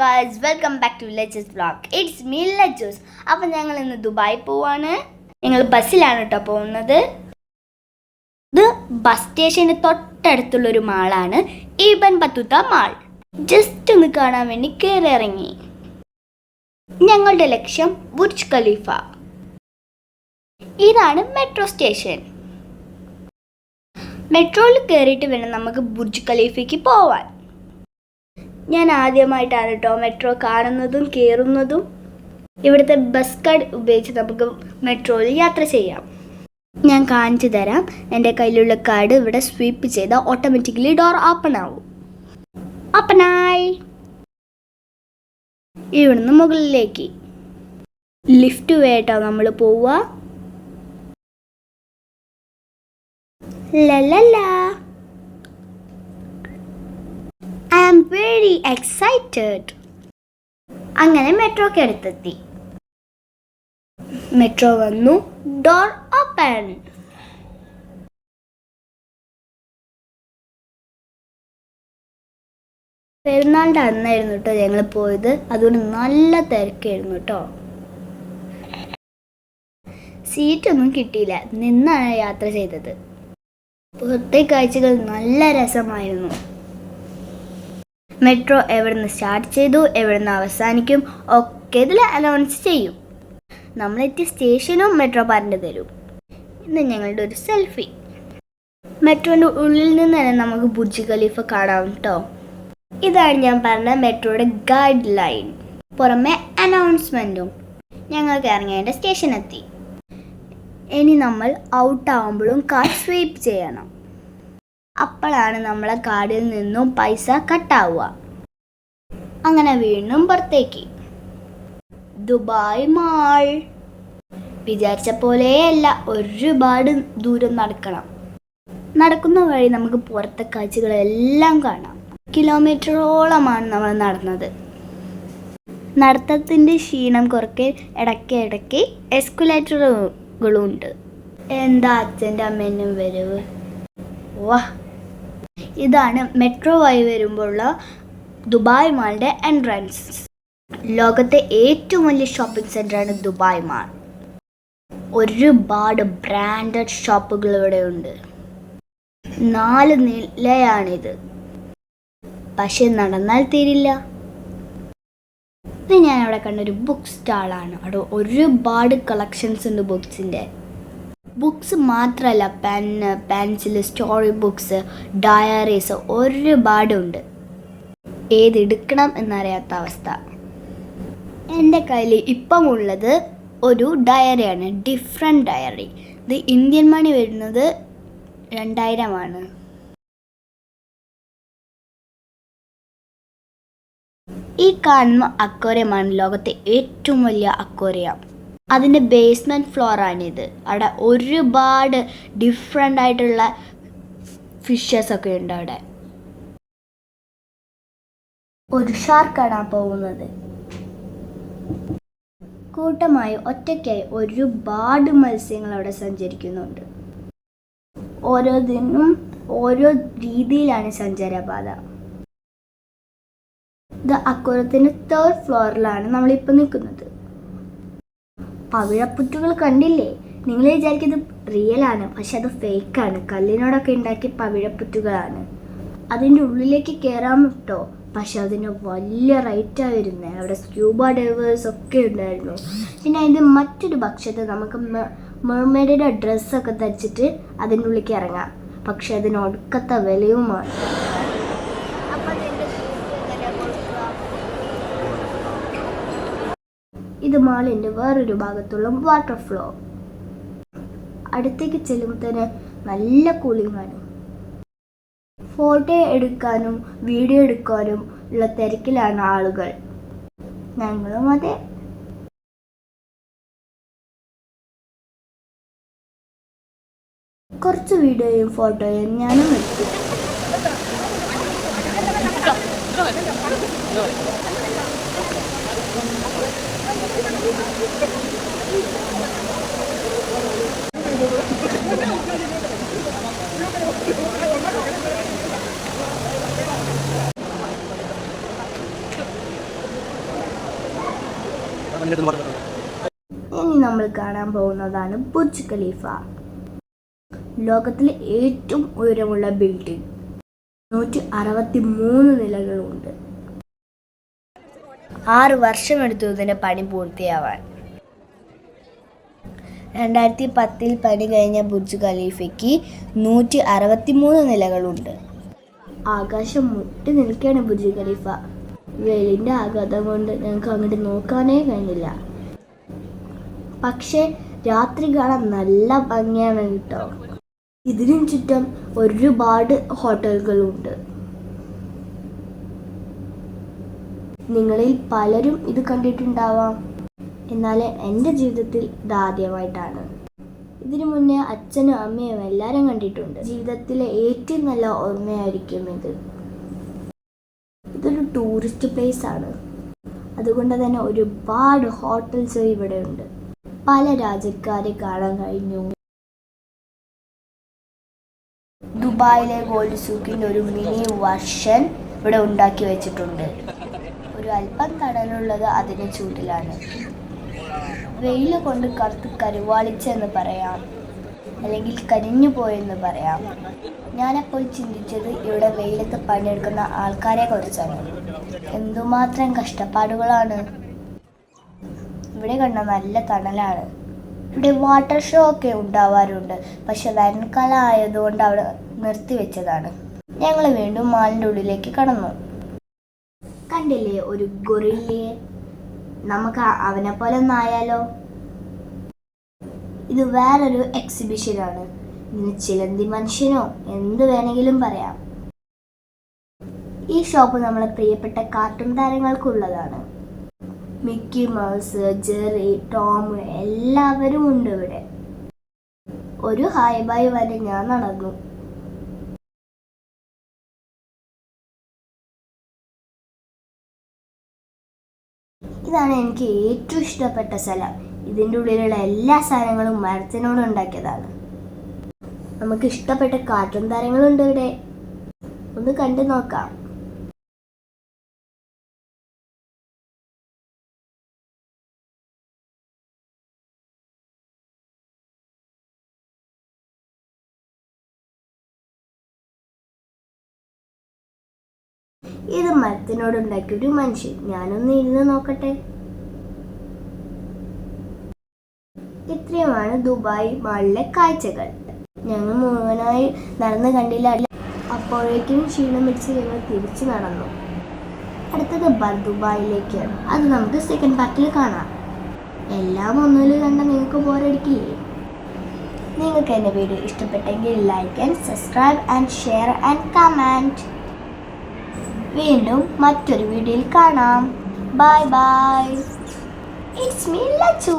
Guys welcome back to Lajas vlog it's me Lajas അപ്പം ഞങ്ങൾ ഇന്ന് ദുബായി പോവാണ്. ഞങ്ങൾ ബസ്സിലാണ് കേട്ടോ പോകുന്നത്. ഇത് ബസ് സ്റ്റേഷന് തൊട്ടടുത്തുള്ളൊരു മാളാണ് ഈബൻ ബത്തുത്ത മാൾ ജസ്റ്റ് ഒന്ന് കാണാൻ വേണ്ടി കയറി ഇറങ്ങി. ഞങ്ങളുടെ ലക്ഷ്യം ബുർജ് ഖലീഫ ഇതാണ് മെട്രോ സ്റ്റേഷൻ മെട്രോയിൽ കയറിയിട്ട് വേണം നമുക്ക് ബുർജ് ഖലീഫയ്ക്ക് പോവാൻ. ഞാൻ ആദ്യമായിട്ടാണ് കേട്ടോ മെട്രോ കാണുന്നതും കയറുന്നതും ഇവിടുത്തെ ബസ് കാർഡ് ഉപയോഗിച്ച് നമുക്ക് മെട്രോയിൽ യാത്ര ചെയ്യാം. ഞാൻ കാണിച്ചു തരാം. എന്റെ കയ്യിലുള്ള കാർഡ് ഇവിടെ സ്വീപ്പ് ചെയ്താൽ ഓട്ടോമാറ്റിക്കലി ഡോർ ഓപ്പൺ ആവും. ഓപ്പണായി ഇവിടുന്ന് മുകളിലേക്ക്. ലിഫ്റ്റ് വേട്ടോ നമ്മൾ പോവുക. ലലലാ ഐ ആം വെരി എക്സൈറ്റഡ് അങ്ങനെ മെട്രോക്ക് അടുത്തെത്തി. മെട്രോ വന്നു ഡോർ ഓപ്പൺ പെരുന്നാളിന്റെ അന്നായിരുന്നു കേട്ടോ ഞങ്ങൾ പോയത്. അതുകൊണ്ട് നല്ല തിരക്കായിരുന്നു കേട്ടോ സീറ്റൊന്നും കിട്ടിയില്ല. നിന്നാണ് യാത്ര ചെയ്തത്. പുറത്തെ കാഴ്ചകൾ നല്ല രസമായിരുന്നു. മെട്രോ എവിടുന്ന് സ്റ്റാർട്ട് ചെയ്തു എവിടുന്ന് അവസാനിക്കും ഒക്കെ ഇതിൽ അനൗൺസ് ചെയ്യും. നമ്മളെത്തിയ സ്റ്റേഷനും മെട്രോ പറഞ്ഞു തരും ഇന്ന് ഞങ്ങളുടെ ഒരു സെൽഫി മെട്രോന്റെ ഉള്ളിൽ നിന്ന് തന്നെ നമുക്ക് ബുർജ് ഖലീഫ കാണാം കേട്ടോ ഇതാണ് ഞാൻ പറഞ്ഞ മെട്രോയുടെ ഗൈഡ് ലൈൻ പുറമെ അനൗൺസ്മെന്റും ഞങ്ങൾക്ക് ഇറങ്ങേണ്ട സ്റ്റേഷനെത്തി. ഇനി നമ്മൾ ഔട്ട് ആവുമ്പോഴും കാർഡ് സ്വീപ്പ് ചെയ്യണം. അപ്പോഴാണ് നമ്മളെ കാർഡിൽ നിന്നും പൈസ കട്ടാവുക. അങ്ങനെ വീണ്ടും പുറത്തേക്ക്. Dubai mall. വിചാരിച്ച പോലെയല്ല ഒരുപാട് ദൂരം നടക്കണം. നടക്കുന്ന വഴി നമുക്ക് പുറത്തെ കാഴ്ചകളെല്ലാം കാണാം. കിലോമീറ്ററോളമാണ് നമ്മൾ നടന്നത്. നടത്തത്തിന്റെ ക്ഷീണം കുറക്കെ ഇടയ്ക്ക് ഇടയ്ക്ക് എസ്കുലേറ്ററുകളും ഉണ്ട്. എന്താ അച്ഛന്റെ അമ്മേനും വരവ്? വാ ഇതാണ് മെട്രോ വഴി വരുമ്പോഴുള്ള ദുബായ് മാളിന്റെ എൻട്രൻസ് ലോകത്തെ ഏറ്റവും വലിയ ഷോപ്പിംഗ് സെന്ററാണ് ദുബായ് മാൾ. ഒരുപാട് ബ്രാൻഡഡ് ഷോപ്പുകൾ ഇവിടെ ഉണ്ട്. നാല് നിലയാണിത്. പക്ഷെ നടന്നാൽ തീരില്ല. ഇത് ഞാൻ അവിടെ കണ്ട ഒരു ബുക്ക് സ്റ്റാളാണ് അവിടെ ഒരുപാട് കളക്ഷൻസ് ഉണ്ട് ബുക്സിന്റെ ബുക്സ് മാത്രമല്ല pen pencil story books diaries ഒരുപാടുണ്ട്. ഏതെടുക്കണം എന്നറിയാത്ത അവസ്ഥ. എന്റെ കയ്യിൽ ഇപ്പം ഉള്ളത് ഒരു ഡയറിയാണ് ഡിഫറെന്റ് ഡയറി ഇത് ഇന്ത്യൻ മണി വരുന്നത് രണ്ടായിരമാണ്. ഈ കാണുന്ന അക്വേറിയമാണ് ലോകത്തെ ഏറ്റവും വലിയ അക്വേറിയം. അതിന്റെ ബേസ്മെന്റ് ഫ്ലോറാണിത് അവിടെ ഒരുപാട് ഡിഫറെന്റ് ആയിട്ടുള്ള ഫിഷസ് ഒക്കെ ഉണ്ട് അവിടെ. ഒരു ഷാർക്കാണ് പോകുന്നത്. കൂട്ടമായി ഒറ്റയ്ക്കായി ഒരുപാട് മത്സ്യങ്ങൾ അവിടെ സഞ്ചരിക്കുന്നുണ്ട്. ഓരോതിനും ഓരോ രീതിയിലാണ് സഞ്ചാരപാത. ഇത് അക്കുറത്തിന്റെ തേർഡ് ഫ്ലോറിലാണ് നമ്മളിപ്പോൾ നിൽക്കുന്നത്. പവിഴപ്പുറ്റുകൾ കണ്ടില്ലേ? നിങ്ങൾ വിചാരിക്കുന്നത് റിയൽ ആണ് പക്ഷെ അത് ഫേക്കാണ്. കല്ലിനോടൊക്കെ ഉണ്ടാക്കിയ പവിഴപ്പുറ്റുകളാണ്. അതിന്റെ ഉള്ളിലേക്ക് കയറാൻ വിട്ടോ? പക്ഷെ അതിന് വലിയ റേറ്റാണ് വരുന്നത് അവിടെ സ്ക്യൂബ ഡൈവേഴ്സ് ഒക്കെ ഉണ്ടായിരുന്നു. പിന്നെ അതിന്റെ മറ്റൊരു പക്ഷത്ത് നമുക്ക് മെർമേഡിയുടെ ഡ്രസ്സൊക്കെ ധരിച്ചിട്ട് അതിന്റെ ഉള്ളിലേക്ക് ഇറങ്ങാം. പക്ഷെ അതിന് ഒടുക്കത്തെ വിലയുമാണ്. ഇത് മാളിന്റെ വേറൊരു ഭാഗത്തുള്ള വാട്ടർ ഫ്ലോ അടുത്തേക്ക് ചെല്ലുമ്പോൾ തന്നെ നല്ല കൂളിംഗ് ആണ്. ഫോട്ടോ എടുക്കാനും വീഡിയോ എടുക്കാനും ഉള്ള തിരക്കിലാണ് ആളുകൾ. ഞങ്ങളും അതെ. കുറച്ച് വീഡിയോയും ഫോട്ടോയും ഞാനും എടുത്തു. ഇനി നമ്മൾ കാണാൻ പോകുന്നതാണ് ബുർജ് ഖലീഫ. ലോകത്തിലെ ഏറ്റവും ഉയരമുള്ള ബിൽഡിംഗ് നൂറ്റി അറുപത്തി മൂന്ന് നിലകളുണ്ട്. ആറ് വർഷമെടുത്തു ഇതിന്റെ പണി പൂർത്തിയാവാൻ. രണ്ടായിരത്തി പത്തിൽ പണി കഴിഞ്ഞ ബുർജ് ഖലീഫയ്ക്ക് നൂറ്റി അറുപത്തി മൂന്ന് നിലകളുണ്ട്. ആകാശം മുട്ടി നിൽക്കുകയാണ് ബുർജ് ഖലീഫ. വെയിലിന്റെ ആഘാതം കൊണ്ട് ഞങ്ങൾക്ക് അങ്ങോട്ട് നോക്കാനേ കഴിഞ്ഞില്ല. പക്ഷേ രാത്രി കാണാൻ നല്ല ഭംഗിയാണ് കേട്ടോ. ഇതിനും ചുറ്റും ഒരുപാട് ഹോട്ടലുകളുണ്ട്. നിങ്ങളിൽ പലരും ഇത് കണ്ടിട്ടുണ്ടാവാം. എന്നാൽ എന്റെ ജീവിതത്തിൽ ഇത് ആദ്യമായിട്ടാണ്. ഇതിനു മുന്നേ അച്ഛനും അമ്മയും എല്ലാവരും കണ്ടിട്ടുണ്ട്. ജീവിതത്തിലെ ഏറ്റവും നല്ല ഓർമ്മയായിരിക്കും ഇത്. ഇതൊരു ടൂറിസ്റ്റ് പ്ലേസ് ആണ്. അതുകൊണ്ട് തന്നെ ഒരുപാട് ഹോട്ടൽസ് ഇവിടെ ഉണ്ട്. പല രാജ്യക്കാരെ കാണാൻ കഴിഞ്ഞു. ദുബായിലെ ഗോൾഡ് സൂക്കിന്റെ ഒരു മിനി വർഷൻ ഇവിടെ ഉണ്ടാക്കി വെച്ചിട്ടുണ്ട്. ഒരു അല്പം തണലുള്ളത് അതിന്റെ ചൂട്ടിലാണ്. വെയിൽ കൊണ്ട് കറുത്ത് കരുവാളിച്ചെന്ന് പറയാം. അല്ലെങ്കിൽ കരിഞ്ഞു പോയെന്ന് പറയാം. ഞാനപ്പോൾ ചിന്തിച്ചത് ഇവിടെ വെയിലത്ത് പണിയെടുക്കുന്ന ആൾക്കാരെ കുറിച്ചാണ്. എന്തുമാത്രം കഷ്ടപ്പാടുകളാണ്. ഇവിടെ കണ്ട നല്ല തണലാണ്. ഇവിടെ വാട്ടർ ഷോ ഒക്കെ ഉണ്ടാവാറുണ്ട്. പക്ഷെ വേനൽക്കാലം ആയതുകൊണ്ട് അവിടെ നിർത്തിവെച്ചതാണ്. ഞങ്ങൾ വീണ്ടും മാലിന്റെ ഉള്ളിലേക്ക് കടന്നു. കണ്ടില്ലേ? ഒരു ഗൊറില്ലയെ നമുക്ക് അവനെ പോലെ ഒന്നായാലോ ഇത് വേറൊരു എക്സിബിഷനാണ് ഇതിന് ചിലന്തി മനുഷ്യനോ എന്ത് വേണമെങ്കിലും പറയാം. ഈ ഷോപ്പ് നമ്മളെ പ്രിയപ്പെട്ട കാർട്ടൂൺ താരങ്ങൾക്കുള്ളതാണ്. മിക്കി മൗസ് ജെറി ടോം എല്ലാവരും ഉണ്ട് ഇവിടെ. ഒരു ഹായ് ബൈ വരെ ഞാൻ നടന്നു ഇതാണ് എനിക്ക് ഏറ്റവും ഇഷ്ടപ്പെട്ട സ്ഥലം. ഇതിന്റെ ഉള്ളിലുള്ള എല്ലാ സാധനങ്ങളും മരത്തിനോട് ഉണ്ടാക്കിയതാണ്. നമുക്ക് ഇഷ്ടപ്പെട്ട കാറ്റും താരങ്ങളുണ്ട് ഇവിടെ. ഒന്ന് കണ്ടു നോക്കാം. ഇത് മരത്തിനോട് ഉണ്ടാക്കിയ ഒരു മനുഷ്യൻ. ഞാനൊന്ന് ഇരുന്ന് നോക്കട്ടെ. ഇത്രയുമാണ് ദുബായ് മാളിലെ കാഴ്ചകൾ. ഞങ്ങൾ മുഴുവനായി നടന്ന് കണ്ടില്ല. അപ്പോഴേക്കും ക്ഷീണം പിടിച്ച് ഞങ്ങൾ തിരിച്ചു നടന്നു. അടുത്തത് ദുബായിലേക്കാണ്. അത് നമുക്ക് സെക്കൻഡ് പാർട്ടിൽ കാണാം. എല്ലാം ഒന്നിൽ കണ്ട നിങ്ങൾക്ക് ബോറടിക്കില്ലേ നിങ്ങൾക്ക് എന്റെ വീഡിയോ ഇഷ്ടപ്പെട്ടെങ്കിൽ like and subscribe and share and comment വീണ്ടും മറ്റൊരു വീഡിയോയിൽ കാണാം. Bye bye it's me Lachu